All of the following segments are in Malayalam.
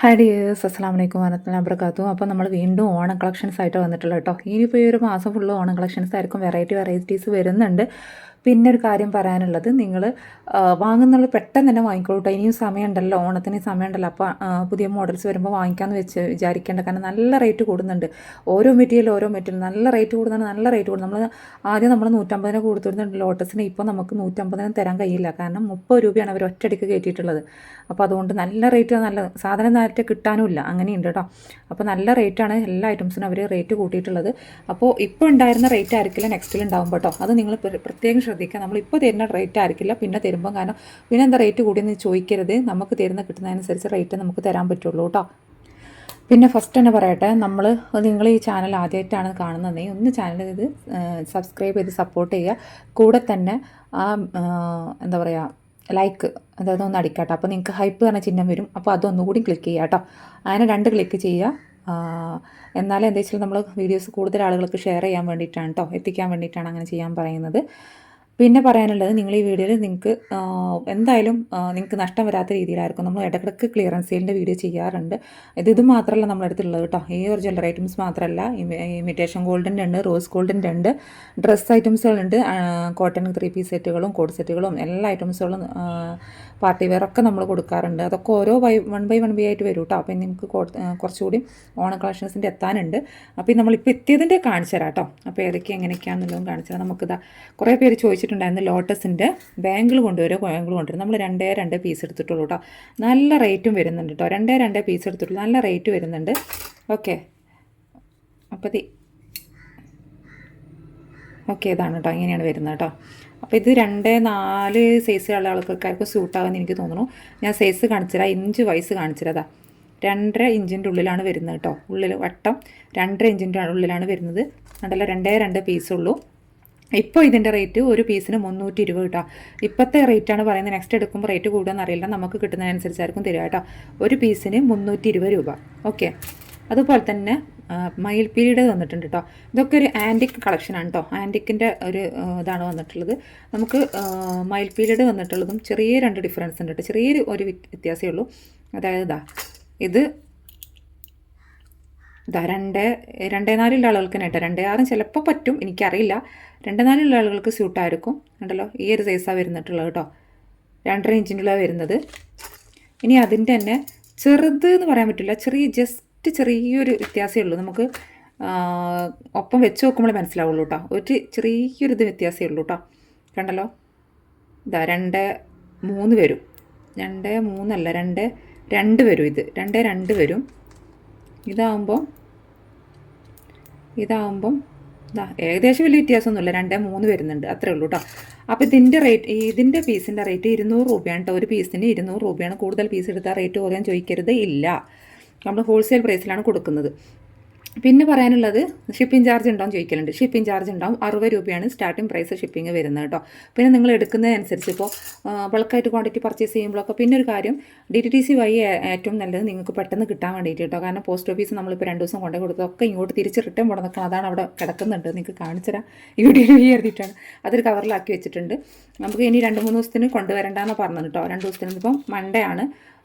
ഹായ് ഡിയേഴ്സ് അസ്സാം വലൈക്കും വരത്തുള്ള അബ്രക്കാത്തു അപ്പോൾ നമ്മൾ വീണ്ടും ഓണം കളക്ഷൻസ് ആയിട്ട് വന്നിട്ടുള്ളത് കേട്ടോ. ഇനിയിപ്പോൾ ഈ ഒരു മാസം ഫുള്ള് ഓണം കളക്ഷൻസ് ആയിരിക്കും വെറൈറ്റി വെറൈറ്റീസ് വരുന്നുണ്ട്. പിന്നെ ഒരു കാര്യം പറയാനുള്ളത് നിങ്ങൾ വാങ്ങുന്നുള്ള പെട്ടെന്ന് തന്നെ വാങ്ങിക്കോളൂ കേട്ടോ ഇനിയും സമയമുണ്ടല്ലോ ഓണത്തിന് സമയമുണ്ടല്ലോ അപ്പോൾ പുതിയ മോഡൽസ് വരുമ്പോൾ വാങ്ങിക്കാമെന്ന് വെച്ച് വിചാരിക്കേണ്ട കാരണം നല്ല റേറ്റ് കൂടുന്നുണ്ട്. ഓരോ മെറ്റീരിയൽ ഓരോ മെറ്റീരിയൽ നല്ല റേറ്റ് കൂടുന്നുണ്ട് നല്ല റേറ്റ് കൂടും നമ്മൾ ആദ്യം നമ്മൾ നൂറ്റമ്പതിന് കൊടുത്തിരുന്നുണ്ട് ലോട്ടസിന് ഇപ്പോൾ നമുക്ക് നൂറ്റമ്പതിന് തരാൻ കഴിയില്ല. കാരണം മുപ്പത് രൂപയാണ് അവർ ഒറ്റയടിക്ക് കയറ്റിയിട്ടുള്ളത്. അപ്പോൾ അതുകൊണ്ട് നല്ല റേറ്റ് നല്ല സാധനം നേരത്തെ കിട്ടാനുമില്ല അങ്ങനെയുണ്ട് കേട്ടോ അപ്പോൾ നല്ല റേറ്റാണ് എല്ലാ ഐറ്റംസിനും അവർ റേറ്റ് കൂട്ടിയിട്ടുള്ളത്. അപ്പോൾ ഇപ്പോൾ ഉണ്ടായിരുന്ന റേറ്റ് ആയിരിക്കില്ല നെക്സ്റ്റിൽ ഉണ്ടാവും കേട്ടോ അത് നിങ്ങൾ പ്ര- പ്രത്യേകം ശ്രദ്ധിക്കുക. നമ്മളിപ്പോൾ തരുന്ന റേറ്റ് ആയിരിക്കില്ല പിന്നെ തരുമ്പോൾ കാരണം പിന്നെ എന്താ റേറ്റ് കൂടിയെന്ന് ചോദിക്കരുത്. നമുക്ക് തരുന്ന കിട്ടുന്നതനുസരിച്ച് റേറ്റ് നമുക്ക് തരാൻ പറ്റുള്ളൂ കേട്ടോ. പിന്നെ ഫസ്റ്റ് തന്നെ പറയട്ടെ. നമ്മൾ നിങ്ങൾ ഈ ചാനൽ ആദ്യമായിട്ടാണ് കാണുന്നതെങ്കിൽ ഒന്ന് ചാനൽ ഇത് സബ്സ്ക്രൈബ് ചെയ്ത് സപ്പോർട്ട് ചെയ്യുക. കൂടെ തന്നെ ആ ആ, എന്താ പറയുക ലൈക്ക് അതായത് ഒന്ന് അടിക്കാട്ടോ അപ്പോൾ നിങ്ങൾക്ക് ഹൈപ്പ് പറഞ്ഞ ചിഹ്നം വരും. അപ്പോൾ അതൊന്നുകൂടി ക്ലിക്ക് ചെയ്യുക കേട്ടോ. അങ്ങനെ രണ്ട് ക്ലിക്ക് ചെയ്യുക. എന്നാലും എന്താ വെച്ചാൽ നമ്മൾ വീഡിയോസ് കൂടുതൽ ആളുകൾക്ക് ഷെയർ ചെയ്യാൻ വേണ്ടിയിട്ടാണ് കേട്ടോ. എത്തിക്കാൻ വേണ്ടിയിട്ടാണ് അങ്ങനെ ചെയ്യാൻ പറയുന്നത്. പിന്നെ പറയാനുള്ളത് നിങ്ങൾ ഈ വീഡിയോയിൽ നിങ്ങൾക്ക് എന്തായാലും നിങ്ങൾക്ക് നഷ്ടം വരാത്ത രീതിയിലായിരിക്കും. നമ്മൾ ഇടയ്ക്കിടയ്ക്ക് ക്ലിയറൻസ് സെയിലിന്റെ വീഡിയോ ചെയ്യാറുണ്ട്. ഇത് ഇത് മാത്രമല്ല നമ്മളെടുത്തുള്ളത് കേട്ടോ. ഈ ഒരു ജ്വല്ലറി ഐറ്റംസ് മാത്രമല്ല. ഇമിറ്റേഷൻ ഗോൾഡിന്റെ ഉണ്ട് റോസ് ഗോൾഡിന്റെ ഉണ്ട്. ഡ്രസ്സ് ഐറ്റംസുകളുണ്ട് കോട്ടൺ ത്രീ പീസ് സെറ്റുകളും കോഡ് സെറ്റുകളും എല്ലാ ഐറ്റംസുകളും പാർട്ടി വെയർ ഒക്കെ നമ്മൾ കൊടുക്കാറുണ്ട്. അതൊക്കെ ഓരോ buy one buy one buy ആയിട്ട് വരും കേട്ടോ. അപ്പം നിങ്ങൾക്ക് കുറച്ചുകൂടി ഓണ കളക്ഷൻസിന്റെ എത്താനുണ്ട്. അപ്പോൾ നമ്മളിപ്പോൾ എത്തിയതിന്റെ കാണിച്ചു തരാം കേട്ടോ. അപ്പോൾ ഏതൊക്കെ എങ്ങനെയൊക്കെയാണെന്നുള്ളതും കാണിച്ചു തരാം. നമുക്കിതാ കുറേ പേര് ചോദിച്ചിട്ടുണ്ടായിരുന്നു ലോട്ടസിന്റെ ബാങ്കിൾ കൊണ്ടുവരുമോ ബാങ്കിൾ കൊണ്ടുവരും നമ്മൾ രണ്ടേ രണ്ട് പീസ് എടുത്തിട്ടുള്ളൂ കേട്ടോ നല്ല റേറ്റും വരുന്നുണ്ട് കേട്ടോ രണ്ടേ രണ്ടേ പീസ് എടുത്തിട്ടുള്ളൂ. നല്ല റേറ്റ് വരുന്നുണ്ട്. ഓക്കെ അപ്പോൾ ഓക്കെ ഇതാണ് കേട്ടോ ഇങ്ങനെയാണ് വരുന്നത് കേട്ടോ അപ്പോൾ ഇത് രണ്ട് നാല് സൈസിലുള്ള ആൾക്കാർക്ക് സ്യൂട്ടാകുമെന്ന് എനിക്ക് തോന്നുന്നു. ഞാൻ സൈസ് കാണിച്ചുതരാം ഇഞ്ച് വയസ്സ് കാണിച്ചുതരാ രണ്ടര ഇഞ്ചിന്റെ ഉള്ളിലാണ് വരുന്നത് കേട്ടോ ഉള്ളിൽ വട്ടം രണ്ടര ഇഞ്ചിന്റെ ഉള്ളിലാണ് വരുന്നത്. കണ്ടല്ലോ രണ്ടേ രണ്ട് പീസുള്ളൂ ഇപ്പോൾ ഇതിന്റെ റേറ്റ് ഒരു പീസിന് മുന്നൂറ്റി ഇരുപത് കേട്ടോ ഇപ്പോഴത്തെ റേറ്റാണ് പറയുന്നത്. നെക്സ്റ്റ് എടുക്കുമ്പോൾ റേറ്റ് കൂടുമെന്ന് അറിയില്ല. നമുക്ക് കിട്ടുന്നതിനനുസരിച്ചായിരിക്കും തരിക കേട്ടോ. ഒരു പീസിന് മുന്നൂറ്റി ഇരുപത് രൂപ. ഓക്കെ അതുപോലെ തന്നെ ആ, മയിൽ പീരീഡ് വന്നിട്ടുണ്ട് കേട്ടോ. ഇതൊക്കെ ഒരു ആന്റിക് കളക്ഷനാണ് കേട്ടോ. ആന്റിക്കിന്റെ ഒരു ഇതാണ് വന്നിട്ടുള്ളത്. നമുക്ക് ആ, മയിൽ പീരീഡ് വന്നിട്ടുള്ളതും ചെറിയ രണ്ട് ഡിഫറൻസ് ഉണ്ട് കേട്ടോ. ചെറിയൊരു ഒരു വ്യത്യാസമേ ഉള്ളൂ. അതായത് ഇത് ഇതാ രണ്ട് രണ്ടേ നാലുള്ള ആളുകൾക്ക് കേട്ടോ. രണ്ടേ ആറും ചിലപ്പോൾ പറ്റും എനിക്കറിയില്ല. രണ്ട് നാലുള്ള ആളുകൾക്ക് സ്യൂട്ടായിരിക്കും. ഉണ്ടല്ലോ ഈ ഒരു സൈസാണ് വരുന്നിട്ടുള്ളത് കേട്ടോ. രണ്ടര ഇഞ്ചിന്റെ വരുന്നത്. ഇനി അതിന്റെ തന്നെ ചെറുത് എന്ന് പറയാൻ പറ്റില്ല. ചെറിയ ജസ്റ്റ് ചെറിയൊരു വ്യത്യാസമേ ഉള്ളൂ. നമുക്ക് ഒപ്പം വെച്ച് നോക്കുമ്പോഴേ മനസ്സിലാവുള്ളൂ കേട്ടോ. ഒരു ചെറിയൊരു ഇത് വ്യത്യാസമേ ഉള്ളൂ കേട്ടോ. കണ്ടല്ലോ? ഇതാ രണ്ട് മൂന്ന് വരും. രണ്ട് മൂന്നല്ല രണ്ട് രണ്ട് വരും ഇത്. രണ്ട് രണ്ട് വരും. ഇതാവുമ്പോൾ ഇതാവുമ്പം ഇതാ ഏകദേശം വലിയ വ്യത്യാസമൊന്നുമില്ല. രണ്ട് മൂന്ന് വരുന്നുണ്ട്. അത്രേ ഉള്ളൂ കേട്ടോ അപ്പോൾ ഇതിന്റെ റേറ്റ് ഇതിന്റെ പീസിന്റെ റേറ്റ് ഇരുന്നൂറ് രൂപയാണ് കേട്ടോ ഒരു പീസിന് ഇരുന്നൂറ് രൂപയാണ് കൂടുതൽ പീസ് എടുത്താൽ റേറ്റ് കുറയാൻ ചോദിക്കരുത് ഇല്ല. നമ്മൾ ഹോൾസെയിൽ പ്രൈസിലാണ് കൊടുക്കുന്നത്. പിന്നെ പറയാനുള്ളത് ഷിപ്പിംഗ് ചാർജ് ഉണ്ടാവും ചോദിക്കലുണ്ട്. ഷിപ്പിംഗ് ചാർജ് ഉണ്ടാവും. അറുപത് രൂപയാണ് സ്റ്റാർട്ടിംഗ് പ്രൈസ് ഷിപ്പിംഗ് വരുന്നത് കേട്ടോ. പിന്നെ നിങ്ങൾ എടുക്കുന്നതനുസരിച്ച് ഇപ്പോൾ ബൾക്കായിട്ട് ക്വാണ്ടിറ്റി പർച്ചേസ് ചെയ്യുമ്പോഴൊക്കെ പിന്നെ ഒരു കാര്യം ഡി ടി ടി സി വഴി ഏറ്റവും നല്ലത് നിങ്ങൾക്ക് പെട്ടെന്ന് കിട്ടാൻ വേണ്ടിയിട്ട് കേട്ടോ. കാരണം പോസ്റ്റ് ഓഫീസ് നമ്മളിപ്പോൾ രണ്ട് ദിവസം കൊണ്ടു കൊടുത്തൊക്കെ ഇങ്ങോട്ട് തിരിച്ച് റിട്ടേൺ കൊണ്ടു നിൽക്കണം അതാണ് അവിടെ കിടക്കുന്നുണ്ട്. നിങ്ങൾക്ക് കാണിച്ചു തരാം. ഈ വീഡിയോയിൽ ഈ എഴുതിയിട്ടാണ്. അതൊരു കവറിലാക്കി വെച്ചിട്ടുണ്ട്. നമുക്ക് ഇനി രണ്ട് മൂന്ന് ദിവസത്തിന് കൊണ്ടുവരണ്ടെന്ന് പറഞ്ഞത് കേട്ടോ. രണ്ട് ദിവസത്തിന് ഇപ്പം മൺഡേ ആണ്.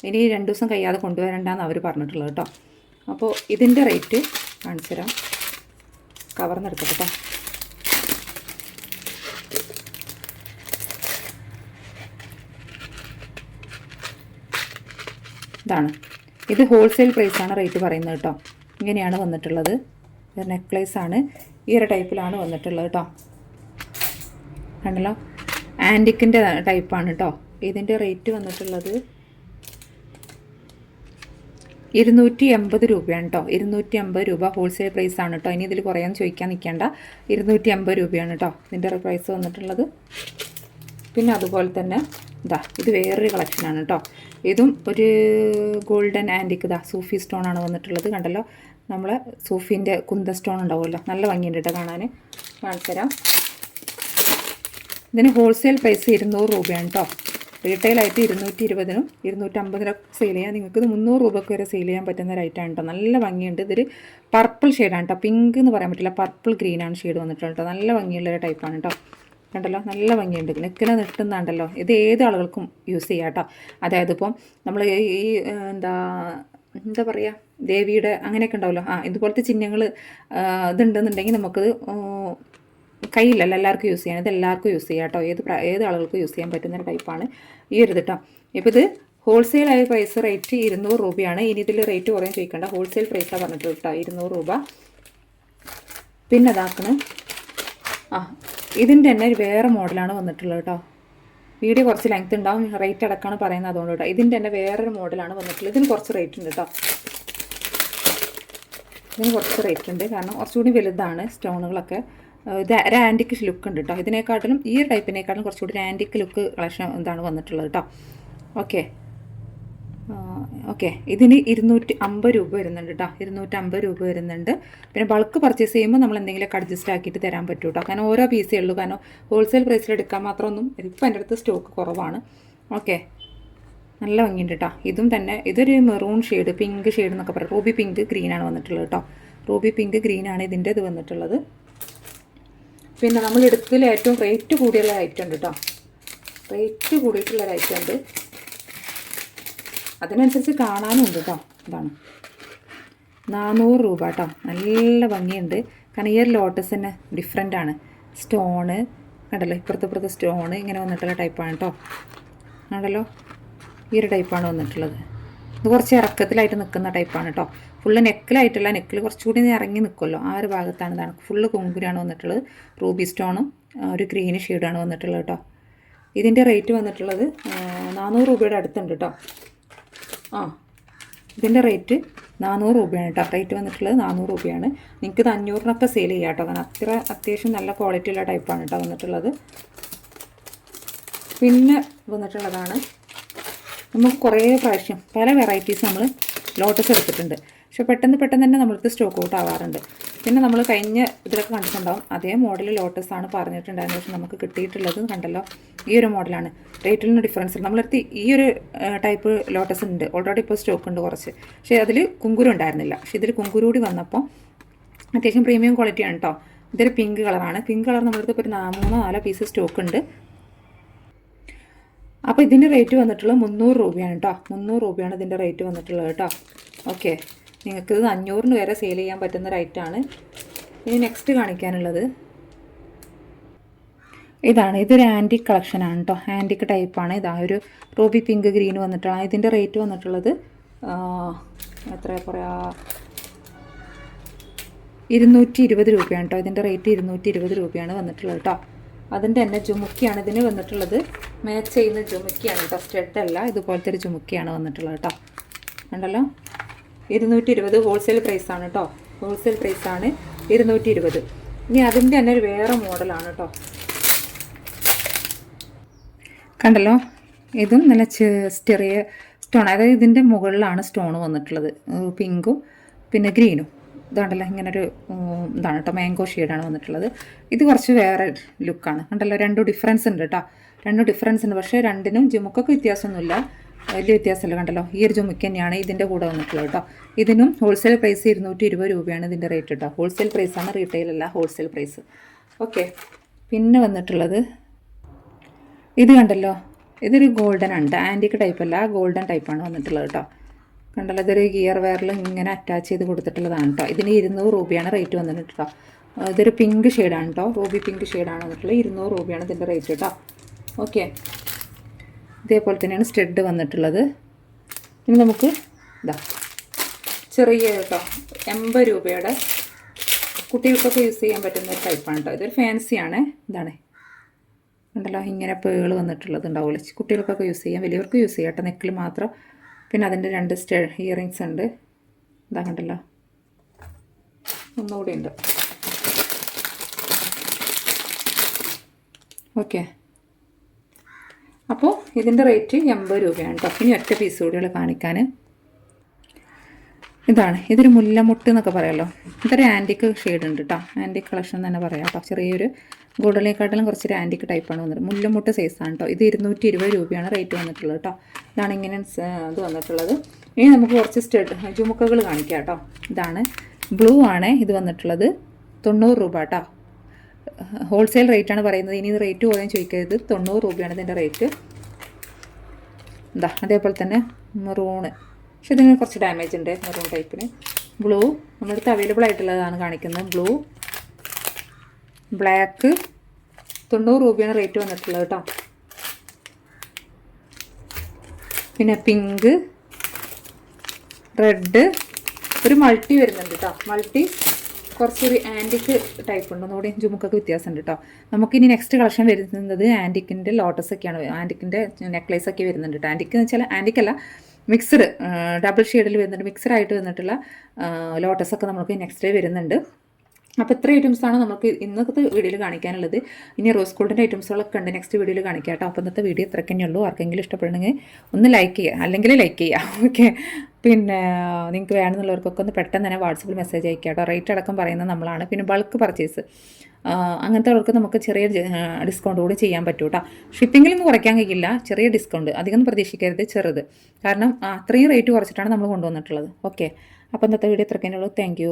ഇനി രണ്ട് ദിവസം കഴിയാതെ കൊണ്ടുവരണ്ടെന്ന് അവർ പറഞ്ഞിട്ടുള്ളത് കേട്ടോ. അപ്പോൾ ഇതിന്റെ റേറ്റ് കാണിച്ചു തരാം. കവർന്നെടുക്കട്ടെ കേട്ടോ ഇതാണ്. ഇത് ഹോൾസെയിൽ പ്രൈസാണ് റേറ്റ് പറയുന്നത് കേട്ടോ ഇങ്ങനെയാണ് വന്നിട്ടുള്ളത്. ഇത് നെക്ലേസ് ആണ്. ഈ ഒരു ടൈപ്പിലാണ് വന്നിട്ടുള്ളത് കേട്ടോ കണ്ടല്ലോ? ആന്റിക്കിന്റെ ടൈപ്പാണ് കേട്ടോ ഇതിന്റെ റേറ്റ് വന്നിട്ടുള്ളത് ഇരുന്നൂറ്റി എൺപത് രൂപയാണ് കേട്ടോ ഇരുന്നൂറ്റി അമ്പത് രൂപ ഹോൾസെയിൽ പ്രൈസ് ആണ് കേട്ടോ ഇനി ഇതിൽ കുറയാൻ ചോദിക്കാൻ നിൽക്കേണ്ട. ഇരുന്നൂറ്റി അമ്പത് രൂപയാണ് കേട്ടോ ഇതിന്റെ പ്രൈസ് വന്നിട്ടുള്ളത്. പിന്നെ അതുപോലെ തന്നെ ഇതാ ഇത് വേറൊരു കളക്ഷനാണ് കേട്ടോ ഇതും ഒരു ഗോൾഡൻ ആന്റിക്ക് ഇതാ സൂഫി സ്റ്റോൺ ആണ് വന്നിട്ടുള്ളത്. കണ്ടല്ലോ? നമ്മൾ സൂഫിന്റെ കുന്ത സ്റ്റോൺ ഉണ്ടാവുമല്ലോ? നല്ല ഭംഗിയുണ്ട് കേട്ടോ കാണാൻ. കാണിച്ചു തരാം ഇതിന് ഹോൾസെയിൽ പ്രൈസ് ഇരുന്നൂറ് രൂപയാണ് കേട്ടോ റീറ്റെയിലായിട്ട് ഇരുന്നൂറ്റി ഇരുപതിനും ഇരുന്നൂറ്റമ്പതിനൊക്കെ സെയിൽ ചെയ്യാം നിങ്ങൾക്ക് ഇത് മുന്നൂറ് രൂപയ്ക്ക് വരെ സെയിൽ ചെയ്യാൻ പറ്റുന്ന റേറ്റാണ് കേട്ടോ നല്ല ഭംഗിയുണ്ട്. ഇതൊരു പർപ്പിൾ ഷെയ്ഡാണ് കേട്ടോ പിങ്ക് എന്ന് പറയാൻ പറ്റില്ല. പർപ്പിൾ ഗ്രീനാണ് ഷെയ്ഡ് വന്നിട്ടുള്ളത്. കേട്ടോ നല്ല ഭംഗിയുള്ളൊരു ടൈപ്പാണ് കേട്ടോ കണ്ടല്ലോ? നല്ല ഭംഗിയുണ്ട്. നെക്കിന് നിട്ടുന്നുണ്ടല്ലോ ഇത് ഏത് ആളുകൾക്കും യൂസ് ചെയ്യാം കേട്ടോ അതായത് ഇപ്പം നമ്മൾ ഈ എന്താ എന്താ പറയുക ദേവിയുടെ അങ്ങനെയൊക്കെ ഉണ്ടാവുമല്ലോ. ആ ഇതുപോലത്തെ ചിഹ്നങ്ങൾ ഇതുണ്ടെന്നുണ്ടെങ്കിൽ നമുക്കത് കയ്യിലല്ല എല്ലാവർക്കും യൂസ് ചെയ്യാൻ. ഇത് എല്ലാവർക്കും യൂസ് ചെയ്യാം കേട്ടോ. ഏത് ഏത് ആളുകൾക്കും യൂസ് ചെയ്യാൻ പറ്റുന്ന ഒരു ടൈപ്പാണ് ഈ ഒരു ഇതിട്ടോ ഇപ്പോൾ ഇത് ഹോൾസെയിൽ ആയ പ്രൈസ് റേറ്റ് ഇരുന്നൂറ് രൂപയാണ്. ഇനി ഇതിൽ റേറ്റ് കുറയാൻ ചോദിക്കേണ്ട. ഹോൾസെയിൽ പ്രൈസാണ് പറഞ്ഞിട്ട് കേട്ടോ ഇരുന്നൂറ് രൂപ. പിന്നെ അതാക്കണ് ആ ഇതിന്റെ തന്നെ ഒരു വേറെ മോഡലാണ് വന്നിട്ടുള്ളത് കേട്ടോ വീഡിയോ കുറച്ച് ലെങ്ത് ഉണ്ടാവും. റേറ്റ് അടക്കമാണ് പറയുന്നത് അതുകൊണ്ട് കേട്ടോ ഇതിന്റെ തന്നെ വേറൊരു മോഡലാണ് വന്നിട്ടുള്ളത്. ഇതിന് കുറച്ച് റേറ്റ് ഉണ്ട് കേട്ടോ ഇതിന് കുറച്ച് റേറ്റ് ഉണ്ട്. കാരണം കുറച്ചുകൂടി വലുതാണ് സ്റ്റോണുകളൊക്കെ. ഇത് ആന്റിക് ലുക്ക് ഉണ്ട് കേട്ടോ ഇതിനേക്കാട്ടിലും ഈ ഒരു ടൈപ്പിനേക്കാട്ടിലും കുറച്ചുകൂടി ആന്റിക് ലുക്ക് കളക്ഷൻ എന്താണ് വന്നിട്ടുള്ളത് കേട്ടോ ഓക്കെ. ഓക്കെ. ഇതിന് ഇരുന്നൂറ്റി അമ്പത് രൂപ വരുന്നുണ്ട് കേട്ടോ ഇരുന്നൂറ്റി അമ്പത് രൂപ വരുന്നുണ്ട്. പിന്നെ ബൾക്ക് പർച്ചേസ് ചെയ്യുമ്പോൾ നമ്മൾ എന്തെങ്കിലുമൊക്കെ അഡ്ജസ്റ്റ് ആക്കിയിട്ട് തരാൻ പറ്റും കേട്ടോ കാരണം ഓരോ പീസേ ഉള്ളൂ. കാരണം ഹോൾസെയിൽ പ്രൈസിൽ എടുക്കാൻ മാത്രമൊന്നും ഇപ്പം എന്റെ അടുത്ത് സ്റ്റോക്ക് കുറവാണ്. ഓക്കെ. നല്ല ഭംഗിയുണ്ട് കേട്ടോ ഇതും തന്നെ ഇതൊരു മെറൂൺ ഷെയ്ഡ് പിങ്ക് ഷെയ്ഡ് എന്നൊക്കെ പറയാം. റൂബി പിങ്ക് ഗ്രീനാണ് വന്നിട്ടുള്ളത് കേട്ടോ റൂബി പിങ്ക് ഗ്രീനാണ് ഇതിന്റെ ഇത് വന്നിട്ടുള്ളത്. പിന്നെ നമ്മൾ എടുത്തതിൽ ഏറ്റവും റേറ്റ് കൂടിയുള്ള ഐറ്റം ഉണ്ട് കേട്ടോ റേറ്റ് കൂടിയിട്ടുള്ള ഒരു ഐറ്റം ഉണ്ട്. അതിനനുസരിച്ച് കാണാനും ഉണ്ട് കേട്ടോ ഇതാണ്. നാനൂറ് രൂപ കേട്ടോ നല്ല ഭംഗിയുണ്ട്. കാരണം ഈ ഒരു ലോട്ടസ് തന്നെ ഡിഫറെന്റ് ആണ്. സ്റ്റോണ് കണ്ടല്ലോ? ഇപ്പുറത്ത് ഇപ്പുറത്ത് സ്റ്റോണ് ഇങ്ങനെ വന്നിട്ടുള്ള ടൈപ്പാണ് കേട്ടോ കണ്ടല്ലോ? ഈ ഒരു ടൈപ്പാണ് വന്നിട്ടുള്ളത്. ഇത് കുറച്ച് ഇറക്കത്തിലായിട്ട് നിൽക്കുന്ന ടൈപ്പാണ് കേട്ടോ ഫുള്ള് നെക്കിലായിട്ടുള്ള നെക്കിൽ കുറച്ചുകൂടി ഇറങ്ങി നിൽക്കുമല്ലോ ആ ഒരു ഭാഗത്താണ് ഇതാണ്. ഫുള്ള് കുങ്കുരാണ് വന്നിട്ടുള്ളത്. റൂബി സ്റ്റോണും ഒരു ഗ്രീന് ഷെയ്ഡാണ് വന്നിട്ടുള്ളത് കേട്ടോ. ഇതിന്റെ റേറ്റ് വന്നിട്ടുള്ളത് നാനൂറ് രൂപയുടെ അടുത്തുണ്ട് കേട്ടോ. ആ ഇതിന്റെ റേറ്റ് നാനൂറ് രൂപയാണ് കേട്ടോ. റേറ്റ് വന്നിട്ടുള്ളത് നാനൂറ് രൂപയാണ്. നിങ്ങൾക്ക് ഇത് അഞ്ഞൂറിനൊക്കെ സെയിൽ ചെയ്യാം കേട്ടോ. കാരണം അത്ര അത്യാവശ്യം നല്ല ക്വാളിറ്റിയുള്ള ടൈപ്പാണ് കേട്ടോ വന്നിട്ടുള്ളത്. പിന്നെ വന്നിട്ടുള്ളതാണ്. നമുക്ക് കുറേ പ്രാവശ്യം പല വെറൈറ്റീസ് നമ്മൾ ലോട്ടസ് എടുത്തിട്ടുണ്ട്. പക്ഷെ പെട്ടെന്ന് പെട്ടെന്ന് തന്നെ നമ്മൾക്ക് സ്റ്റോക്ക് ഔട്ട് ആവാറുണ്ട്. പിന്നെ നമ്മൾ കഴിഞ്ഞ ഇതിലൊക്കെ കണ്ടിട്ടുണ്ടാവും അതേ മോഡൽ ലോട്ടസ് ആണ് പറഞ്ഞിട്ടുണ്ടായിരുന്നത്. പക്ഷെ നമുക്ക് കിട്ടിയിട്ടുള്ളത് കണ്ടല്ലോ ഈ ഒരു മോഡലാണ് റേറ്റിൽ ഡിഫറൻസ് നമ്മളടുത്ത് ഈ ഒരു ടൈപ്പ് ലോട്ടസ് ഉണ്ട്. ഓൾറെഡി ഇപ്പോൾ സ്റ്റോക്ക് ഉണ്ട് കുറച്ച്. പക്ഷേ അതിൽ കുങ്കുരു ഉണ്ടായിരുന്നില്ല. പക്ഷേ ഇതിൽ കുങ്കുരു കൂടി വന്നപ്പോൾ അത്യാവശ്യം പ്രീമിയം ക്വാളിറ്റിയാണ് കേട്ടോ ഇതൊരു പിങ്ക് കളറാണ് പിങ്ക് കളർ നമ്മളടുത്ത് ഇപ്പോൾ ഒരു മൂന്നോ നാലോ പീസ് സ്റ്റോക്ക് ഉണ്ട്. അപ്പോൾ ഇതിന്റെ റേറ്റ് വന്നിട്ടുള്ളത് മുന്നൂറ് രൂപയാണ് കേട്ടോ മുന്നൂറ് രൂപയാണ് ഇതിന്റെ റേറ്റ് വന്നിട്ടുള്ളത് കേട്ടോ ഓക്കെ നിങ്ങൾക്ക് അഞ്ഞൂറിന് വരെ സെയിൽ ചെയ്യാൻ പറ്റുന്ന റേറ്റാണ് ഇനി നെക്സ്റ്റ് കാണിക്കാനുള്ളത്. ഇതാണ് ഇതൊരു ആന്റിക് കളക്ഷനാണ് കേട്ടോ ആന്റിക് ടൈപ്പാണ് ഇതാ ഒരു റൂബി പിങ്ക് ഗ്രീൻ വന്നിട്ടാണ് ഇതിന്റെ റേറ്റ് വന്നിട്ടുള്ളത് എത്ര പറയാ? ഇരുന്നൂറ്റി ഇരുപത് രൂപയാണ് കേട്ടോ ഇതിന്റെ റേറ്റ് ഇരുന്നൂറ്റി ഇരുപത് രൂപയാണ് വന്നിട്ടുള്ളത് കേട്ടോ അതിന്റെ തന്നെ ജുമുക്കിയാണ് ഇതിന് വന്നിട്ടുള്ളത്. മാച്ച് ചെയ്യുന്ന ജുമുക്കിയാണ് കേട്ടോ സ്റ്റെഡ് അല്ല ഇതുപോലത്തെ ഒരു ജുമുക്കിയാണ് വന്നിട്ടുള്ളത് കേട്ടോ കണ്ടല്ലോ? ഇരുന്നൂറ്റി ഇരുപത് ഹോൾസെയിൽ പ്രൈസാണ് കേട്ടോ ഹോൾസെയിൽ പ്രൈസാണ് ഇരുന്നൂറ്റി ഇരുപത് ഇനി അതിന്റെ തന്നെ ഒരു വേറെ മോഡലാണ് കേട്ടോ കണ്ടല്ലോ? ഇതും നല്ല ചെറിയ സ്റ്റോൺ അതായത് ഇതിന്റെ മുകളിലാണ് സ്റ്റോൺ വന്നിട്ടുള്ളത്. പിങ്കും പിന്നെ ഗ്രീനും. ഇതാണ്ടല്ലോ ഇങ്ങനൊരു ഇതാണ് കേട്ടോ മാംഗോ ഷെയ്ഡാണ് വന്നിട്ടുള്ളത്. ഇത് കുറച്ച് വേറെ ലുക്കാണ് കണ്ടല്ലോ രണ്ടും ഡിഫറൻസ് ഉണ്ട് കേട്ടോ രണ്ടും ഡിഫറൻസ് ഉണ്ട്. പക്ഷേ രണ്ടിനും ജിമുക്കൊക്കെ വ്യത്യാസമൊന്നുമില്ല. വലിയ വ്യത്യാസമല്ല കണ്ടല്ലോ? ഈ ഒരു ജുമുക്ക് തന്നെയാണ് ഇതിന്റെ കൂടെ വന്നിട്ടുള്ളത് കേട്ടോ. ഇതിനും ഹോൾസെയിൽ പ്രൈസ് ഇരുന്നൂറ്റി ഇരുപത് രൂപയാണ് ഇതിന്റെ റേറ്റ് കേട്ടോ. ഹോൾസെയിൽ പ്രൈസാണ് റീറ്റെയിൽ അല്ല ഹോൾസെയിൽ പ്രൈസ് ഓക്കെ പിന്നെ വന്നിട്ടുള്ളത് ഇത് കണ്ടല്ലോ? ഇതൊരു ഗോൾഡൻ ഉണ്ട് ആന്റിക് ടൈപ്പ് അല്ല ഗോൾഡൻ ടൈപ്പാണ് വന്നിട്ടുള്ളത് കേട്ടോ. കണ്ടല്ലോ? ഇതൊരു ഗിയർ വയറിൽ ഇങ്ങനെ അറ്റാച്ച് ചെയ്ത് കൊടുത്തിട്ടുള്ളതാണ് കേട്ടോ. ഇതിന് ഇരുന്നൂറ് രൂപയാണ് റേറ്റ് വന്നിട്ട് കേട്ടോ. ഇതൊരു പിങ്ക് ഷെയ്ഡാണ് കേട്ടോ. റൂബി പിങ്ക് ഷെയ്ഡാണ് വന്നിട്ടുള്ളത്. ഇരുന്നൂറ് രൂപയാണ് ഇതിന്റെ റേറ്റ് കേട്ടോ. ഓക്കെ ഇതേപോലെ തന്നെയാണ് സ്റ്റെഡ് വന്നിട്ടുള്ളത്. ഇനി നമുക്ക് ഇതാ ചെറിയ കേട്ടോ എൺപത് രൂപയുടെ കുട്ടികൾക്കൊക്കെ യൂസ് ചെയ്യാൻ പറ്റുന്ന ഒരു ടൈപ്പാണ് കേട്ടോ ഇതൊരു ഫാൻസിയാണ് ഇതാണ്. ഉണ്ടല്ലോ ഇങ്ങനെ പേൾ വന്നിട്ടുള്ളത് ഉണ്ടാവില്ല കുട്ടികൾക്കൊക്കെ യൂസ് ചെയ്യാം. വലിയവർക്ക് യൂസ് ചെയ്യാം കേട്ടോ നെക്കിൽ മാത്രം. പിന്നെ അതിന്റെ രണ്ട് സ്റ്റേ ഇയറിങ്സ് ഉണ്ട്. ഇതാ കണ്ടല്ലോ. ഒന്നുകൂടി ഉണ്ട്. ഓക്കെ അപ്പോൾ ഇതിന്റെ റേറ്റ് എൺപത് രൂപയാണ് കേട്ടോ ഇനി ഒറ്റ പീസ് കൂടിയുള്ള കാണിക്കാൻ ഇതാണ്. ഇതൊരു മുല്ലമുട്ട് എന്നൊക്കെ പറയാമല്ലോ ഇതൊരു ആന്റിക്ക് ഷെയ്ഡ് ഉണ്ട് കേട്ടോ ആന്റിക് കളക്ഷൻ തന്നെ പറയാം കേട്ടോ ചെറിയൊരു ഗോൾഡിനെക്കാട്ടിലും കുറച്ചൊരു ആന്റിക് ടൈപ്പാണ് വന്നത് മുല്ലമുട്ട് സൈസാണ് കേട്ടോ ഇത് ഇരുന്നൂറ്റി ഇരുപത് രൂപയാണ് റേറ്റ് വന്നിട്ടുള്ളത് കേട്ടോ ഇതാണ് ഇങ്ങനെ ഇത് വന്നിട്ടുള്ളത്. ഇനി നമുക്ക് കുറച്ച് സ്റ്റഡ് ജുമുക്കകൾ കാണിക്കാം കേട്ടോ ഇതാണ്. ബ്ലൂ ആണ് ഇത് വന്നിട്ടുള്ളത്. തൊണ്ണൂറ് രൂപ കേട്ടോ ഹോൾസെയിൽ റേറ്റാണ് പറയുന്നത്. ഇനി ഇത് റേറ്റ് കുറയാൻ ചോദിക്കരുത്. തൊണ്ണൂറ് രൂപയാണ് ഇതിന്റെ റേറ്റ് എന്താ അതേപോലെ തന്നെ മെറൂണ് പക്ഷെ ഇതിന് കുറച്ച് ഡാമേജ് ഉണ്ട് മെറൂൺ ടൈപ്പിന് ബ്ലൂ നമ്മുടെ അടുത്ത് അവൈലബിൾ ആയിട്ടുള്ളതാണ് കാണിക്കുന്നത്. ബ്ലൂ ബ്ലാക്ക് തൊണ്ണൂറ് രൂപയാണ് റേറ്റ് വന്നിട്ടുള്ളത് കേട്ടോ പിന്നെ പിങ്ക് റെഡ് ഒരു മൾട്ടി വരുന്നുണ്ട് കേട്ടോ മൾട്ടി കുറച്ചൊരു ആന്റിക്ക് ടൈപ്പ് ഉണ്ട്. ഒന്നുകൂടി ജുമുക്കൊക്കെ വ്യത്യാസമുണ്ട് കേട്ടോ നമുക്കിനി നെക്സ്റ്റ് കളക്ഷൻ വരുന്നത് ആന്റിക്കിന്റെ ലോട്ടസ് ഒക്കെയാണ്. ആന്റിക്കിന്റെ നെക്ലേസ് ഒക്കെ വരുന്നുണ്ട് കേട്ടോ ആന്റിക്ക് എന്ന് വെച്ചാൽ ആന്റിക് അല്ല മിക്സഡ് ഡബിൾ ഷെയ്ഡിൽ വരുന്നുണ്ട്. മിക്സഡ് ആയിട്ട് വന്നിട്ടുള്ള ലോട്ടസ് ഒക്കെ നമുക്ക് നെക്സ്റ്റ് ഡേ വരുന്നുണ്ട്. അപ്പോൾ ഇത്ര ഐറ്റംസാണ് നമുക്ക് ഇന്നത്തെ വീഡിയോയിൽ കാണിക്കാനുള്ളത്. ഇനി റോസ് ഗോൾഡിന്റെ ഐറ്റംസുകളൊക്കെ ഉണ്ട് നെക്സ്റ്റ് വീഡിയോയിൽ കാണിക്കാം കേട്ടോ അപ്പോൾ ഇന്നത്തെ വീഡിയോ ഇത്രയ്ക്ക് ഉള്ളൂ. ആർക്കെങ്കിലും ഇഷ്ടപ്പെടണമെങ്കിൽ ഒന്ന് ലൈക്ക് ചെയ്യുക. അല്ലെങ്കിൽ ലൈക്ക് ചെയ്യുക. ഓക്കെ പിന്നെ നിങ്ങൾക്ക് വേണമെന്നുള്ളവർക്കൊക്കെ ഒന്ന് പെട്ടെന്ന് തന്നെ വാട്സപ്പിൽ മെസ്സേജ് അയക്കുക കേട്ടോ റേറ്റ് അടക്കം പറയുന്നത് നമ്മളാണ്. പിന്നെ ബൾക്ക് പർച്ചേസ്. അങ്ങനത്തെ ഉള്ളവർക്ക് നമുക്ക് ചെറിയ ഡിസ്കൗണ്ട് കൂടി ചെയ്യാൻ പറ്റും കേട്ടോ ഷിപ്പിങ്ങിലൊന്നും കുറയ്ക്കാൻ കഴിയില്ല. ചെറിയ ഡിസ്കൗണ്ട്. അധികം പ്രതീക്ഷിക്കരുത്. ചെറുത്. കാരണം അത്രയും റേറ്റ് കുറച്ചിട്ടാണ് നമ്മൾ കൊണ്ടുവന്നിട്ടുള്ളത്. ഓക്കെ. അപ്പോൾ ഇന്നത്തെ വീഡിയോ ഇത്രയ്ക്ക് തന്നെയുള്ളൂ താങ്ക്